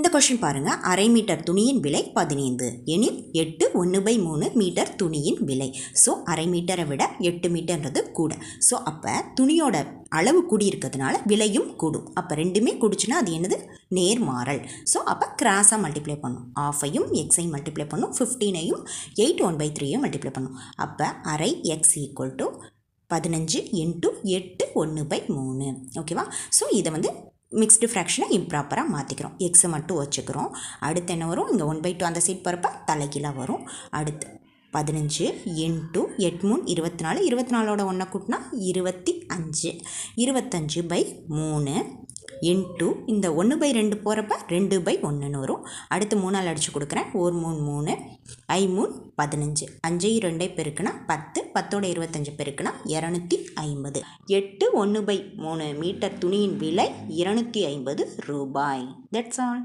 இந்த கொஷின் பாருங்கள் அரை மீட்டர் துணியின் விலை பதினைந்து. எனில் எட்டு ஒன்று பை மூணு மீட்டர் துணியின் விலை. ஸோ அரை மீட்டரை விட எட்டு மீட்டர்ன்றது கூட. ஸோ அப்போ துணியோட அளவு கூடி இருக்கிறதுனால விலையும் கூடும். அப்போ ரெண்டுமே கூடுச்சுன்னா அது என்னது? நேர்மாறல். ஸோ அப்போ கிராஸாக மல்டிப்ளை பண்ணும். ஆஃபையும் எக்ஸையும் மல்டிப்ளை பண்ணும். ஃபிஃப்டீனையும் எயிட் ஒன் பை த்ரீயும் மல்டிப்ளை பண்ணும். அப்போ அரை எக்ஸ் ஈக்குவல் டு பதினஞ்சு இன்ட்டு எட்டு ஒன்று பை மூணு. ஓகேவா ஸோ இதை வந்து மிக்ஸ்டு ஃப்ராக்ஷனை இம்ப்ராப்பராக மாற்றிக்கிறோம் எக்ஸை மட்டும் வச்சுக்கிறோம். அடுத்து என்ன வரும்? இங்கே ஒன் பை டூ அந்த சைட் போகிறப்ப தலைகீழாக வரும். அடுத்து பதினஞ்சு இன்ட்டு எட்டு மூணு இருபத்தி நாலு. இருபத்தி நாலோட ஒன்றை கூட்டினா இருபத்தி அஞ்சு. இருபத்தஞ்சு பை மூணு. இன்ட்டு இந்த ஒன்று பை ரெண்டு போகிறப்ப ரெண்டு பை ஒன்றுன்னு வரும். அடுத்து மூணால் அடித்து கொடுக்குறேன். ஒரு மூணு மூணு ஐ மூணு பதினஞ்சு. அஞ்சு ரெண்டை பெருக்குனா பத்து பத்தோட இருபத்தஞ்சு பெருக்குனா இரநூத்தி ஐம்பது. எட்டு ஒன்று பை மூணு மீட்டர் துணியின் விலை இரநூத்தி ஐம்பது ரூபாய். That's all